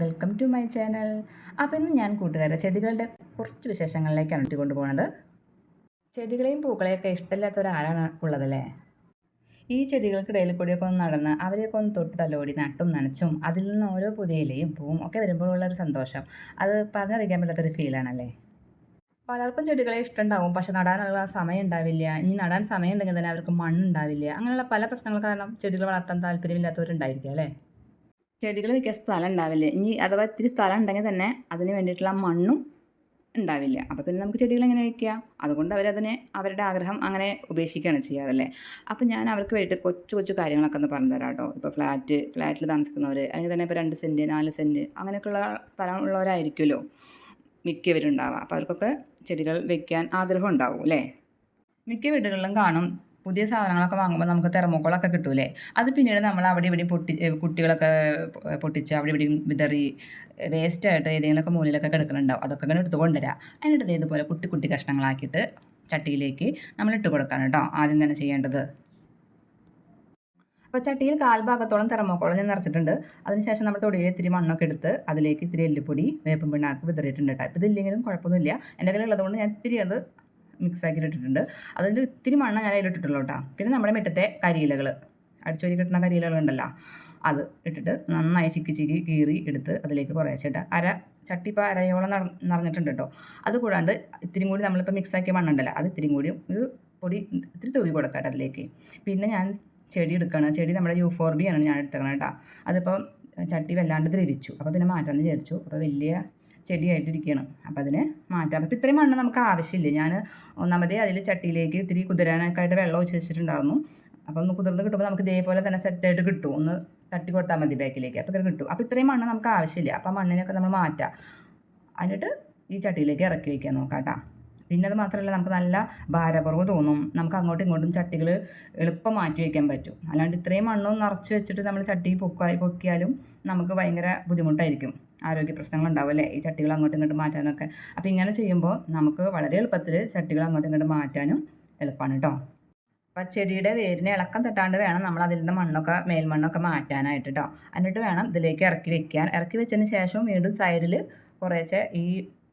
Welcome to my channel. അപ്പോൾ ഇന്ന് ഞാൻ കൂട്ടുകാരെ ചെടികളുടെ കുറച്ച് വിശേഷങ്ങളിലേക്കാണ് ഇട്ടി കൊണ്ടുപോകുന്നത് ചെടികളെയും പൂക്കളെയൊക്കെ ഇഷ്ടമില്ലാത്ത ഒരാളാണ് ഉള്ളതല്ലേ? ഈ ചെടികൾക്കിടയിൽ കൂടിയൊക്കെ ഒന്ന് നടന്ന് അവരെയൊക്കെ ഒന്ന് തൊട്ട് തലോടി നട്ടും നനച്ചും അതിൽ നിന്ന് ഓരോ പുതിയ ഇലയും പൂവും ഒക്കെ വരുമ്പോഴുള്ള ഒരു സന്തോഷം. അത് പറഞ്ഞറിയിക്കാൻ പറ്റാത്തൊരു ഫീലാണല്ലേ പലർക്കും ചെടികളെ ഇഷ്ടമുണ്ടാവും പക്ഷെ നടാനുള്ള സമയം ഉണ്ടാവില്ല. ഇനി നടാൻ സമയം ഉണ്ടെങ്കിൽ തന്നെ അവർക്ക് മണ്ണുണ്ടാവില്ല അങ്ങനെയുള്ള പല പ്രശ്നങ്ങൾ കാരണം ചെടികൾ വളർത്താൻ താല്പര്യമില്ലാത്തവരുണ്ടായിരിക്കും അല്ലേ? ചെടികൾ വയ്ക്കാൻ സ്ഥലം ഉണ്ടാവില്ല ഇനി അഥവാ ഇത്തിരി സ്ഥലം ഉണ്ടെങ്കിൽ തന്നെ അതിന് വേണ്ടിയിട്ടുള്ള മണ്ണും ഉണ്ടാവില്ല അപ്പോൾ പിന്നെ നമുക്ക് ചെടികൾ എങ്ങനെ വയ്ക്കുക അതുകൊണ്ട് അവരതിനെ അവരുടെ ആഗ്രഹം അങ്ങനെ ഉപേക്ഷിക്കുകയാണ് ചെയ്യാറല്ലേ അപ്പോൾ ഞാൻ അവർക്ക് വേണ്ടിയിട്ട് കൊച്ചു കൊച്ചു കാര്യങ്ങളൊക്കെ ഒന്ന് പറഞ്ഞു തരാം കേട്ടോ ഇപ്പോൾ ഫ്ലാറ്റ് ഫ്ലാറ്റിൽ താമസിക്കുന്നവർ അല്ലെങ്കിൽ തന്നെ ഇപ്പോൾ രണ്ട് സെന്റ് നാല് സെന്റ് അങ്ങനെയൊക്കെയുള്ള സ്ഥലം ഉള്ളവരായിരിക്കുമല്ലോ മിക്കവരും ഉണ്ടാവുക അപ്പോൾ അവർക്കൊക്കെ ചെടികൾ വെക്കാൻ ആഗ്രഹം ഉണ്ടാവും അല്ലേ? മിക്ക വീടുകളിലും കാണും പുതിയ സാധനങ്ങളൊക്കെ വാങ്ങുമ്പോൾ നമുക്ക് തെർമോക്കോളൊക്കെ കിട്ടൂലേ? അത് പിന്നീട് നമ്മൾ അവിടെ ഇവിടെ പൊട്ടി കുട്ടികളൊക്കെ പൊട്ടിച്ച് അവിടെ ഇവിടെയും വിതറി വേസ്റ്റായിട്ട് ഏതെങ്കിലുമൊക്കെ മൂലയിലൊക്കെ കിടക്കുന്നുണ്ടാവും. അതൊക്കെ ഇങ്ങനെ എടുത്ത് കൊണ്ടുവരാം. അതിനിടത്ത് ഇതുപോലെ കുട്ടി കുട്ടി കഷ്ണങ്ങളാക്കിയിട്ട് ചട്ടിയിലേക്ക് നമ്മൾ ഇട്ട് കൊടുക്കണം കേട്ടോ. ആദ്യം തന്നെ ചെയ്യേണ്ടത്. അപ്പോൾ ചട്ടിയിൽ കാൽഭാഗത്തോളം തെർമോക്കോളം ഞാൻ നിറച്ചിട്ടുണ്ട്. അതിനുശേഷം നമ്മൾ തൊടിയിൽ ഇത്തിരി മണ്ണൊക്കെ എടുത്ത് അതിലേക്ക് ഇത്തിരി എല്ലുപൊടി വേപ്പും പിണ്ണാക്ക് വിതറിയിട്ടുണ്ട് കേട്ടോ. ഇപ്പോൾ ഇതില്ലെങ്കിലും കുഴപ്പമൊന്നുമില്ല. എന്റെ കയ്യിലുള്ളതുകൊണ്ട് ഞാൻ ഇത്തിരി അത് മിക്സ് ആക്കി ഇട്ടിട്ടുണ്ട് അതിൽ ഇത്തിരി മണ്ണ് ഞാൻ അതിലിട്ടിട്ടുള്ളൂ കേട്ടോ. പിന്നെ നമ്മുടെ മുറ്റത്തെ കരിയിലകൾ അടിച്ചോരി കിട്ടുന്ന കരിയിലകൾ ഉണ്ടല്ലോ അത് ഇട്ടിട്ട് നന്നായി ചിക്കി ചിക്കി കീറി എടുത്ത് അതിലേക്ക് കുറേശ്ശിട്ട് അര ചട്ടി ഇപ്പോൾ അരയോളം നിറ നിറഞ്ഞിട്ടുണ്ട് കേട്ടോ. അത് കൂടാണ്ട് ഇത്തിരി കൂടി നമ്മളിപ്പോൾ മിക്സ് ആക്കിയ മണ്ണുണ്ടല്ലോ അത് ഇത്തിരി കൂടി ഒരു പൊടി ഇത്തിരി തൂവി കൊടുക്കാം അതിലേക്ക്. പിന്നെ ഞാൻ ചെടി എടുക്കണം. ചെടി നമ്മുടെ യൂഫോർബിയാണ് ഞാൻ എടുത്തേക്കണം കേട്ടോ. അതിപ്പോൾ ചട്ടി വല്ലാണ്ട് ദ്രവിച്ചു. അപ്പോൾ പിന്നെ മാറ്റാമെന്ന് വിചാരിച്ചു. അപ്പോൾ വലിയ ചെടിയായിട്ടിരിക്കുകയാണ് അപ്പോൾ അതിനെ മാറ്റാം. അപ്പോൾ ഇത്രയും മണ്ണ് നമുക്ക് ആവശ്യമില്ല. ഞാൻ ഒന്നാമതേ അതിൽ ചട്ടിയിലേക്ക് ഇത്തിരി കുതിരാനൊക്കെ ആയിട്ട് വെള്ളം ഒഴിച്ച് വെച്ചിട്ടുണ്ടായിരുന്നു. അപ്പോൾ ഒന്ന് കുതിർന്ന് കിട്ടുമ്പോൾ നമുക്ക് ഇതേപോലെ തന്നെ സെറ്റായിട്ട് കിട്ടും. ഒന്ന് തട്ടി കൊടുത്താൽ മതി ബാക്കിലേക്ക്. അപ്പോൾ കിട്ടും. അപ്പോൾ ഇത്രയും മണ്ണ് നമുക്ക് ആവശ്യമില്ല. അപ്പോൾ മണ്ണിനൊക്കെ നമ്മൾ മാറ്റാം. എന്നിട്ട് ഈ ചട്ടിയിലേക്ക് ഇറക്കി വയ്ക്കാൻ നോക്കാം കേട്ടോ പിന്നെ അത് മാത്രമല്ല നമുക്ക് നല്ല ഭാരപുറവ് തോന്നും. നമുക്ക് അങ്ങോട്ടും ഇങ്ങോട്ടും ചട്ടികൾ എളുപ്പം മാറ്റി വയ്ക്കാൻ പറ്റും. അല്ലാണ്ട് ഇത്രയും മണ്ണും നിറച്ച് വെച്ചിട്ട് നമ്മൾ ചട്ടി പൊക്കായി പൊക്കിയാലും നമുക്ക് ഭയങ്കര ബുദ്ധിമുട്ടായിരിക്കും. ആരോഗ്യ പ്രശ്നങ്ങൾ ഉണ്ടാവും അല്ലേ? ഈ ചട്ടികൾ അങ്ങോട്ടും ഇങ്ങോട്ടും മാറ്റാനൊക്കെ. അപ്പോൾ ഇങ്ങനെ ചെയ്യുമ്പോൾ നമുക്ക് വളരെ എളുപ്പത്തിൽ ചട്ടികൾ അങ്ങോട്ടും ഇങ്ങോട്ടും മാറ്റാനും എളുപ്പമാണ് കേട്ടോ അപ്പോൾ ചെടിയുടെ വേരിനെ ഇളക്കം തട്ടാണ്ട് വേണം നമ്മൾ അതിൽ നിന്ന് മണ്ണൊക്കെ മേൽമണ്ണൊക്കെ മാറ്റാനായിട്ട് കേട്ടോ എന്നിട്ട് വേണം ഇതിലേക്ക് ഇറക്കി വെക്കാൻ. ഇറക്കി വെച്ചതിന് ശേഷം വീണ്ടും സൈഡിൽ കുറേശ്ശെ ഈ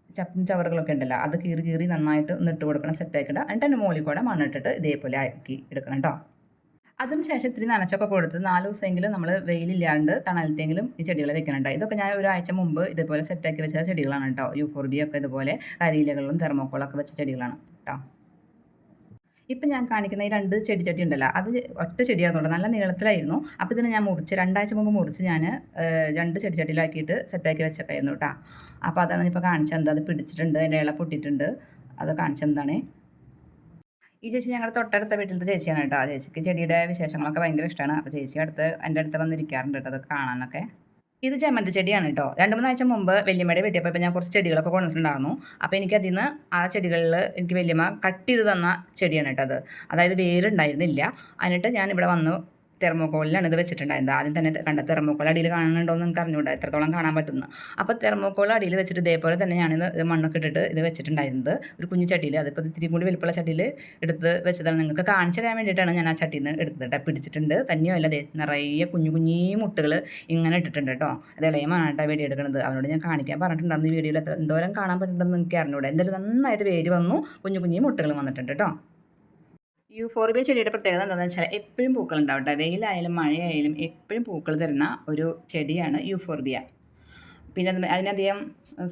ചപ്പും ചവറുകളൊക്കെ ഉണ്ടല്ലോ അത് കീറി കീറി നന്നായിട്ട് ഒന്ന് ഇട്ട് കൊടുക്കണം സെറ്റാക്കി ഇടുക എന്നിട്ട് അതിന്റെ മുകളിൽ കൂടെ മണ്ണിട്ടിട്ട് ഇതേപോലെ ആക്കി എടുക്കണം കേട്ടോ അതിനുശേഷം ഇത്തിരി നനച്ചൊക്കെ കൊടുത്ത് നാല് ദിവസമെങ്കിലും നമ്മൾ വെയിലില്ലാണ്ട് തണലത്തെങ്കിലും ഈ ചെടികൾ വെക്കുന്നുണ്ട്. ഇതൊക്കെ ഞാൻ ഒരാഴ്ച മുമ്പ് ഇതുപോലെ സെറ്റാക്കി വെച്ച ചെടികളാണ് കേട്ടോ. യൂഫോർബിയൊക്കെ ഇതുപോലെ കരിയിലകളിലും തെർമോക്കോളൊക്കെ വെച്ച ചെടികളാണ് കേട്ടോ. ഇപ്പം ഞാൻ കാണിക്കുന്ന ഈ രണ്ട് ചെടി ചട്ടി ഉണ്ടല്ലോ അത് ഒറ്റ ചെടിയാണെന്നുണ്ട് നല്ല നീളത്തിലായിരുന്നു. അപ്പോൾ ഇതിനെ ഞാൻ മുറിച്ച് രണ്ടാഴ്ച മുമ്പ് മുറിച്ച് ഞാൻ രണ്ട് ചെടി ചട്ടിയിലാക്കിയിട്ട് സെറ്റാക്കി വെച്ചൊക്കെയായിരുന്നു കേട്ടോ. അപ്പോൾ അതാണ് ഇപ്പോൾ കാണിച്ചത്. അത് പിടിച്ചിട്ടുണ്ട് അതിന്റെ ഇള പൊട്ടിയിട്ടുണ്ട്. അത് കാണിച്ചെന്താണ് ഈ ചേച്ചി ഞങ്ങളുടെ തൊട്ടടുത്ത വീട്ടിലത്തെ ചേച്ചിയാണ് കേട്ടോ. ആ ചേച്ചിക്ക് ചെടിയുടെ വിശേഷങ്ങളൊക്കെ ഭയങ്കര ഇഷ്ടമാണ് അപ്പോൾ ചേച്ചി അടുത്ത് എന്റെ അടുത്ത് വന്നിരിക്കാറുണ്ട് കേട്ടോ. അത് കാണാനൊക്കെ. ഇത് ജമന്തി ചെടിയാണ് കേട്ടോ. രണ്ട് മൂന്നാഴ്ച മുമ്പ് വലിയമ്മയുടെ വീട്ടിൽ പോയപ്പോൾ ഞാൻ കുറച്ച് ചെടികളൊക്കെ കൊണ്ടിട്ടുണ്ടായിരുന്നു അപ്പോൾ എനിക്ക് അതിൽ നിന്ന് ആ ചെടികളിൽ എനിക്ക് വലിയമ്മ കട്ട് ചെയ്ത് തന്ന ചെടിയാണ് കേട്ടോ അത്. അതായത് വേരുണ്ടായിരുന്നില്ല. എന്നിട്ട് ഞാൻ ഇവിടെ വന്നു തെർമോക്കോളിലാണ് ഇത് വെച്ചിട്ടുണ്ടായിരുന്നത്. ആദ്യം തന്നെ കണ്ട തെർമോക്കോൾ അടിയിൽ കാണുന്നുണ്ടോ എന്ന് നമുക്ക് അറിഞ്ഞുകൂടാ എത്രത്തോളം കാണാൻ പറ്റുന്നു അപ്പോൾ തെർമോക്കോൾ അടിയിൽ വെച്ചിട്ട് ഇതേപോലെ തന്നെ ഞാനിത് മണ്ണൊക്കെ ഇട്ടിട്ട് ഇത് വെച്ചിട്ടുണ്ടായിരുന്നത്. ഒരു കുഞ്ഞു ചട്ടിയിൽ അതിപ്പോൾ ഇത്തിരി കൂടി വലിപ്പമുള്ള ചട്ടിയിൽ എടുത്ത് വെച്ചതാണ്. നിങ്ങൾക്ക് കാണിച്ചു തരാൻ വേണ്ടിയിട്ടാണ് ഞാൻ ആ ചട്ടിയിൽ നിന്ന് എടുത്തിട്ട് പിടിച്ചിട്ടുണ്ട്. തന്നെയല്ല ദേ നിറയെ കുഞ്ഞു കുഞ്ഞു മുട്ടുകൾ ഇങ്ങനെ ഇട്ടിട്ടുണ്ട് കേട്ടോ. അത് ഇളയമാണ് കേട്ടോ വീഡിയോ എടുക്കുന്നത്. അവനോട് ഞാൻ കാണിക്കാൻ പറഞ്ഞിട്ടുണ്ടായിരുന്നു ഈ വീഡിയോയിൽ എന്തോരം കാണാൻ പറ്റുന്നുണ്ടെന്ന് എനിക്ക് അറിഞ്ഞൂടെ എന്തായാലും നന്നായിട്ട് വേര് വന്നു. കുഞ്ഞു കുഞ്ഞി മുട്ടുകൾ വന്നിട്ടുണ്ട് കേട്ടോ. യൂഫോർബിയ ചെടിയുടെ പ്രത്യേകത എന്താണെന്ന് വെച്ചാൽ എപ്പോഴും പൂക്കൾ ഉണ്ടാവും കേട്ടോ വെയിലായാലും മഴയായാലും എപ്പോഴും പൂക്കൾ തരുന്ന ഒരു ചെടിയാണ് യൂഫോർബിയ പിന്നെ അതിനധികം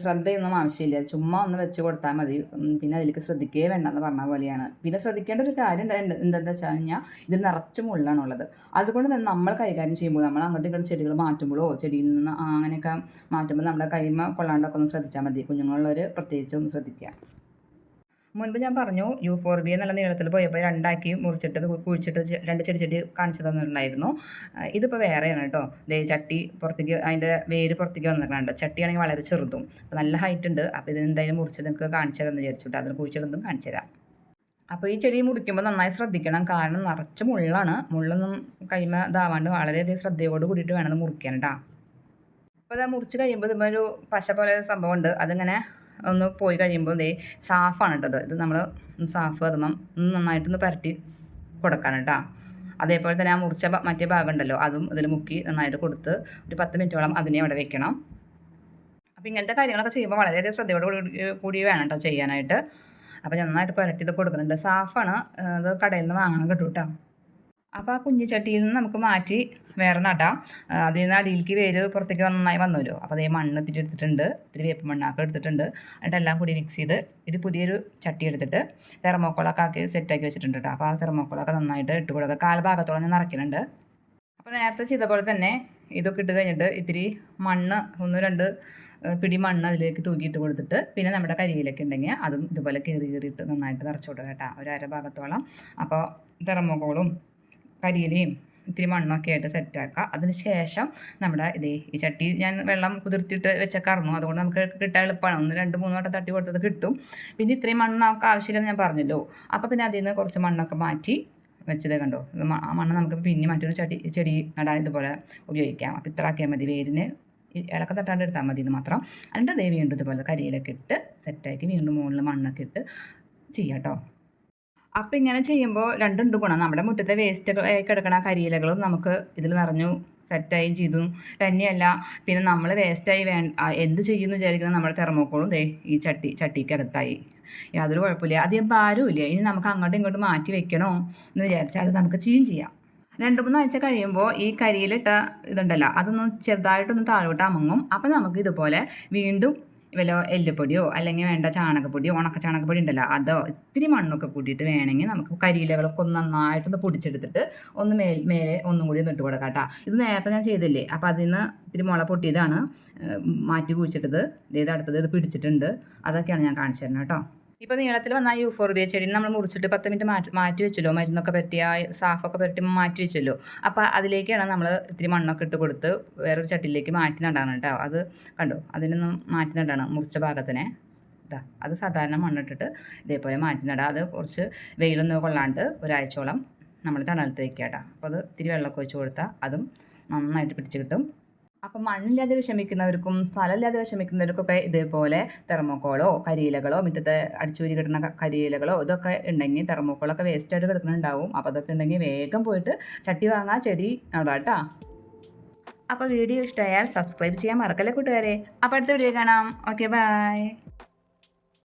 ശ്രദ്ധയൊന്നും ആവശ്യമില്ല. ചുമ്മാ ഒന്ന് വെച്ച് കൊടുത്താൽ മതി. പിന്നെ അതിലേക്ക് ശ്രദ്ധിക്കുകയേ വേണ്ട എന്ന് പറഞ്ഞ പോലെയാണ്. പിന്നെ ശ്രദ്ധിക്കേണ്ട ഒരു കാര്യം എന്താണെന്ന് വെച്ച് കഴിഞ്ഞാൽ ഇത് നിറച്ച് മുള്ളാണുള്ളത്. അതുകൊണ്ട് തന്നെ നമ്മൾ കൈകാര്യം ചെയ്യുമ്പോൾ നമ്മൾ അങ്ങോട്ടും ഇങ്ങോട്ടും ചെടികൾ മാറ്റുമ്പോഴോ ചെടിയിൽ നിന്ന് അങ്ങനെയൊക്കെ മാറ്റുമ്പോൾ നമ്മുടെ കൈമ കൊള്ളാണ്ടൊക്കെ ഒന്ന് ശ്രദ്ധിച്ചാൽ മതി. കുഞ്ഞുങ്ങളുള്ളവർ പ്രത്യേകിച്ച് ഒന്ന് ശ്രദ്ധിക്കുക. മുൻപ് ഞാൻ പറഞ്ഞു യൂഫോർബിയ എന്നുള്ള നീളത്തിൽ പോയപ്പോൾ രണ്ടാക്കി മുറിച്ചിട്ട് കുഴിച്ചിട്ട് രണ്ട് ചെടി ചെടി കാണിച്ചു തന്നിട്ടുണ്ടായിരുന്നു. ഇതിപ്പോൾ വേറെയാണ് കേട്ടോ. ദേ ചട്ടി പുറത്തേക്ക് അതിന്റെ വേര് പുറത്തേക്ക് വന്നിട്ടുണ്ട് ചട്ടിയാണെങ്കിൽ വളരെ ചെറുതും. അപ്പോൾ നല്ല ഹൈറ്റ് ഉണ്ട്. അപ്പോൾ ഇത് എന്തായാലും മുറിച്ച് നിങ്ങൾക്ക് കാണിച്ചു തരാമെന്ന് വിചാരിച്ചിട്ട് അതിന് കുഴിച്ചിടുന്നതും കാണിച്ചു തരാം. അപ്പോൾ ഈ ചെടി മുറിക്കുമ്പോൾ നന്നായി ശ്രദ്ധിക്കണം. കാരണം നിറച്ച് മുള്ളാണ്. മുള്ളൊന്നും കൈമ ഇതാവാണ്ട് വളരെയധികം ശ്രദ്ധയോട് കൂടിയിട്ട് വേണം മുറിക്കാൻ കേട്ടോ. അപ്പോൾ അത് മുറിച്ച് കഴിയുമ്പോൾ ഇതുമ്പോൾ ഒരു പശ പോലെ സംഭവമുണ്ട്. അതിങ്ങനെ ഒന്ന് പോയി കഴിയുമ്പോൾ ദേ സാഫാണ് കേട്ടോ ഇത്. നമ്മൾ സാഫ് ഒന്ന് നന്നായിട്ടൊന്ന് പരട്ടി കൊടുക്കണം കേട്ടോ. അതേപോലെ തന്നെ ആ മുറിച്ച മറ്റേ ഭാഗം ഉണ്ടല്ലോ അതും ഇതിൽ മുക്കി നന്നായിട്ട് കൊടുത്ത് ഒരു പത്ത് മിനിറ്റോളം അതിനെ അവിടെ വെക്കണം. അപ്പോൾ ഇങ്ങനത്തെ കാര്യങ്ങളൊക്കെ ചെയ്യുമ്പോൾ വളരെയധികം ശ്രദ്ധയോട് കൂടി വേണം കേട്ടോ ചെയ്യാനായിട്ട്. അപ്പോൾ നന്നായിട്ട് പുരട്ടി ഇത് കൊടുക്കുന്നുണ്ട്. സാഫാണ് അത് കടയിൽ നിന്ന് വാങ്ങാൻ കിട്ടും കേട്ടോ. അപ്പോൾ ആ കുഞ്ഞു ചട്ടിയിൽ നിന്ന് നമുക്ക് മാറ്റി വേറെ നടാം. ആ, അതിൽ നിന്ന് അടിയിലേക്ക് വേര് പുറത്തേക്ക് നന്നായി വന്നുവല്ലോ. അപ്പോൾ അതേ മണ്ണ് ഇത്തിരി എടുത്തിട്ടുണ്ട്. ഇത്തിരി വേപ്പ് മണ്ണാക്കം എടുത്തിട്ടുണ്ട്. എന്നിട്ടെല്ലാം കൂടി മിക്സ് ചെയ്ത് ഇത് പുതിയൊരു ചട്ടി എടുത്തിട്ട് തെർമോക്കോളൊക്കെ ആക്കി സെറ്റാക്കി വെച്ചിട്ടുണ്ട് കേട്ടോ അപ്പോൾ ആ തെർമോക്കോളൊക്കെ നന്നായിട്ട് ഇട്ട് കൊടുക്കുക കാൽഭാഗത്തോളം ഞാൻ നിറയ്ക്കുന്നുണ്ട് അപ്പോൾ നേരത്തെ ചെയ്ത പോലെ തന്നെ ഇതൊക്കെ ഇട്ട് കഴിഞ്ഞിട്ട് ഇത്തിരി മണ്ണ് ഒന്ന് രണ്ട് പിടി മണ്ണ് അതിലേക്ക് തൂക്കിയിട്ട് കൊടുത്തിട്ട് പിന്നെ നമ്മുടെ കരിയിലൊക്കെ ഉണ്ടെങ്കിൽ അതും ഇതുപോലെ കീറി കീറിയിട്ട് നന്നായിട്ട് നിറച്ചു കൊടുക്കുക കേട്ടോ ഒരു അര ഭാഗത്തോളം. അപ്പോൾ തെർമോക്കോളും കരിയിലയും ഇത്തിരി മണ്ണൊക്കെ ആയിട്ട് സെറ്റാക്കുക അതിന് ശേഷം നമ്മുടെ ഇത് ഈ ചട്ടി ഞാൻ വെള്ളം കുതിർത്തിട്ട് വെച്ചേക്കാറുന്നു അതുകൊണ്ട് നമുക്ക് കിട്ടാൻ എളുപ്പമാണ് ഒന്ന് രണ്ട് മൂന്ന് വട്ടം തട്ടി കൊടുത്തത് കിട്ടും. പിന്നെ ഇത്രയും മണ്ണ് നമുക്ക് ആവശ്യമില്ലെന്ന് ഞാൻ പറഞ്ഞല്ലോ. അപ്പോൾ പിന്നെ അതിൽ നിന്ന് കുറച്ച് മണ്ണൊക്കെ മാറ്റി വെച്ചത് കണ്ടോ? ആ മണ്ണ് നമുക്ക് പിന്നെ മറ്റൊരു ചട്ടി ചെടി നടാൻ ഇതുപോലെ ഉപയോഗിക്കാം. അപ്പോൾ ഇത്ര ആക്കിയാൽ മതി. വേരിന് ഇളക്ക തട്ടാണ്ട് എടുത്താൽ മതി ഇത് മാത്രം. അതിന്റെ അതേ വീണ്ടും ഇതുപോലെ കരിയിലൊക്കെ ഇട്ട് സെറ്റാക്കി വീണ്ടും മുകളിൽ മണ്ണൊക്കെ ഇട്ട് ചെയ്യാം കേട്ടോ അപ്പം ഇങ്ങനെ ചെയ്യുമ്പോൾ രണ്ടുണ്ട് ഗുണം. നമ്മുടെ മുറ്റത്തെ വേസ്റ്റ് കിടക്കണ കരിയിലകളും നമുക്ക് ഇതിൽ നിറഞ്ഞു സെറ്റായും ചെയ്തു. തന്നെയല്ല പിന്നെ നമ്മൾ വേസ്റ്റായി വേ എന്ത് ചെയ്യുമെന്ന് വിചാരിക്കുന്ന നമ്മുടെ തെർമോക്കോളും ദേ ഈ ചട്ടി ചട്ടിക്കകത്തായി. യാതൊരു കുഴപ്പമില്ല. അധികം ഭാരമില്ല ഇനി നമുക്ക് അങ്ങോട്ടും ഇങ്ങോട്ടും മാറ്റി വെക്കണോ എന്ന് വിചാരിച്ചാൽ അത് നമുക്ക് ചെയ്യും ചെയ്യാം. രണ്ട് മൂന്ന് ആഴ്ച കഴിയുമ്പോൾ ഈ കരിയിലിട്ട ഇതുണ്ടല്ലോ അതൊന്ന് ചെറുതായിട്ടൊന്ന് താഴോട്ട് അമങ്ങും. അപ്പം നമുക്ക് ഇതുപോലെ വീണ്ടും വല്ല എല്ലുപൊടിയോ അല്ലെങ്കിൽ വേണ്ട ചാണകപ്പൊടിയോ ഉണക്ക ചാണകപ്പൊടി ഉണ്ടല്ലോ അതോ ഇത്തിരി മണ്ണൊക്കെ കൂട്ടിയിട്ട് വേണമെങ്കിൽ നമുക്ക് കരിയിലകളൊക്കെ ഒന്ന് നന്നായിട്ടൊന്ന് പൊടിച്ചെടുത്തിട്ട് ഒന്ന് മേൽ മേലെ ഒന്നും കൂടി ഒന്ന് ഇട്ട് കൊടുക്കാം കേട്ടോ. ഇത് നേരത്തെ ഞാൻ ചെയ്തില്ലേ? അപ്പോൾ അതിൽ നിന്ന് ഇത്തിരി മുള പൊട്ടിയതാണ് മാറ്റി കുഴിച്ചിട്ടത്. ഇത് അടുത്തത് ഇത് പിടിച്ചിട്ടുണ്ട്. അതൊക്കെയാണ് ഞാൻ കാണിച്ചു തരുന്നത് കേട്ടോ. ഇപ്പോൾ നീളത്തിൽ വന്ന ആ യൂഫോർബിയ ചെടി നമ്മൾ മുറിച്ചിട്ട് പത്ത് മിനിറ്റ് മാറ്റി മാറ്റി വെച്ചല്ലോ. മരുന്നൊക്കെ പറ്റിയ സാഫൊക്കെ പറ്റി മാറ്റി വെച്ചല്ലോ. അപ്പോൾ അതിലേക്കാണ് നമ്മൾ ഇത്തിരി മണ്ണൊക്കെ ഇട്ട് കൊടുത്ത് വേറൊരു ചട്ടിയിലേക്ക് മാറ്റി നടാണ് കേട്ടോ അത് കണ്ടോ? അതിനൊന്നും മാറ്റി നടാണ് മുറിച്ച ഭാഗത്തിനെ. അത് സാധാരണ മണ്ണിട്ടിട്ട് ഇതേപോലെ മാറ്റി നടാം. അത് കുറച്ച് വെയിലൊന്നും കൊള്ളാണ്ട് ഒരാഴ്ചയോളം നമ്മൾ തണലത്ത് വെക്കുക കേട്ടോ അപ്പോൾ അത് ഇത്തിരി വെള്ളമൊക്കെ ഒഴിച്ച് കൊടുത്താൽ അതും നന്നായിട്ട് പിടിച്ച് കിട്ടും. അപ്പം മണ്ണില്ലാതെ വിഷമിക്കുന്നവർക്കും സ്ഥലമില്ലാതെ വിഷമിക്കുന്നവർക്കൊക്കെ ഇതേപോലെ തെർമോക്കോളോ കരിയിലകളോ മുറ്റത്തെ അടിച്ചൂരി കിട്ടുന്ന കരിയിലകളോ ഇതൊക്കെ ഉണ്ടെങ്കിൽ തെർമോക്കോളൊക്കെ വേസ്റ്റായിട്ട് കിടക്കുന്നുണ്ടാവും. അപ്പോൾ അതൊക്കെ ഉണ്ടെങ്കിൽ വേഗം പോയിട്ട് ചട്ടി വാങ്ങാ ചെടി നടാട്ടാ അപ്പൊ അപ്പോൾ വീഡിയോ ഇഷ്ടമായാൽ സബ്സ്ക്രൈബ് ചെയ്യാൻ മറക്കല്ലേ കൂട്ടുകാരെ? അപ്പോൾ അടുത്ത വീഡിയോ കാണാം. Okay bye